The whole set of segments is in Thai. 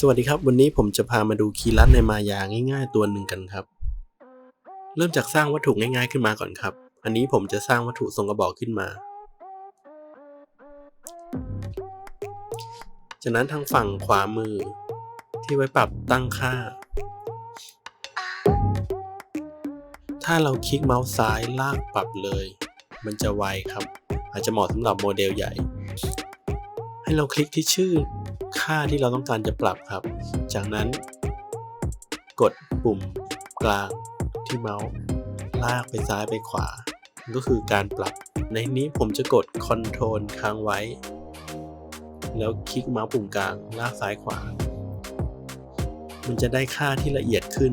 สวัสดีครับ วันนี้ผมจะพามาดูคีย์ลัดในมายาง่าย ๆ ตัวหนึ่งกันครับ เริ่มจากสร้างวัตถุง่ายๆขึ้นมาก่อนครับ อันนี้ผมจะสร้างวัตถุทรงกระบอกขึ้นมา จากนั้นทางฝั่งขวามือ ที่ไว้ปรับตั้งค่า ถ้าเราคลิกเมาส์ซ้ายลากปรับเลย มันจะไวครับ อาจจะเหมาะสำหรับโมเดลใหญ่ ให้เราคลิกที่ชื่อ ค่าที่เราต้องการจะปรับครับ จากนั้นกดปุ่มกลางที่เมาส์ลากไปซ้ายไปขวา ก็คือการปรับ ในนี้ผมจะกด Ctrl ค้างไว้ แล้วคลิกเมาส์ปุ่มกลางลากซ้ายขวา มันจะได้ค่าที่ละเอียดขึ้น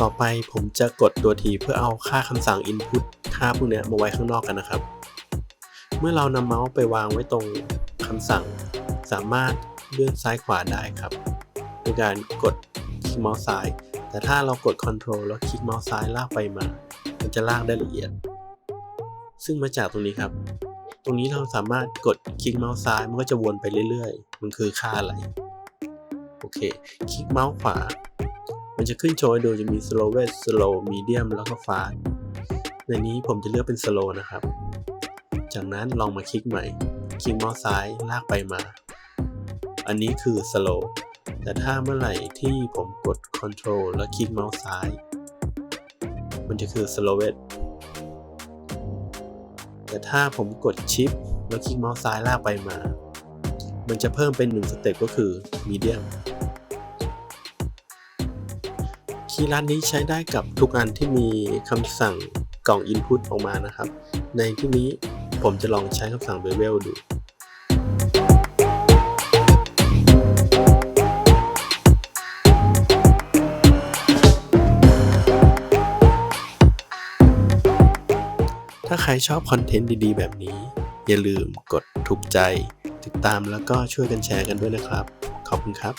ต่อไปผมจะกดตัวทีเพื่อเอาค่าคำสั่ง Input ค่าพวกนี้มาไว้ข้างนอกกันนะครับ เมื่อเรานำเมาส์ไปวางไว้ตรงคำสั่ง สามารถเลื่อนซ้ายขวาได้ครับโดยการกดคลิกเมาส์ซ้าย แต่ถ้าเรากด Ctrl แล้วคลิกเมาส์ซ้ายลากไปมา มันจะลากได้ละเอียด ซึ่งมาจากตรงนี้ครับ ตรงนี้เราสามารถกดคลิกเมาส์ซ้ายมันก็จะวนไปเรื่อยๆ มันคือค่าอะไร โอเค คลิกเมาส์ขวา มันจะขึ้นโชว์ดูจะมี slowest slow medium แล้วก็ fast ในนี้ผมจะเลือกเป็น slow นะครับ จากนั้นลองมาคลิกใหม่ คลิกเมาส์ซ้ายลากไปมา อันนี้คือ slow แต่ถ้าเมื่อไหร่ที่ผมกด control แล้วคลิกเมาส์ซ้าย มันจะคือ slowest แต่ถ้าผมกด shift แล้วคลิกเมาส์ซ้ายลากไปมา มันจะเพิ่มเป็น1สเต็ปก็คือ medium คีย์ลัดนี้ใช้ได้กับทุกอันที่มีคำสั่งกล่อง Input ออกมานะครับ ในที่นี้ ผมจะลองใช้คำสั่ง bevel ดูถ้าใครชอบคอนเทนต์ดีๆ แบบนี้ อย่าลืมกดถูกใจ ติดตามแล้วก็ช่วยกันแชร์กันด้วยนะครับ ขอบคุณครับ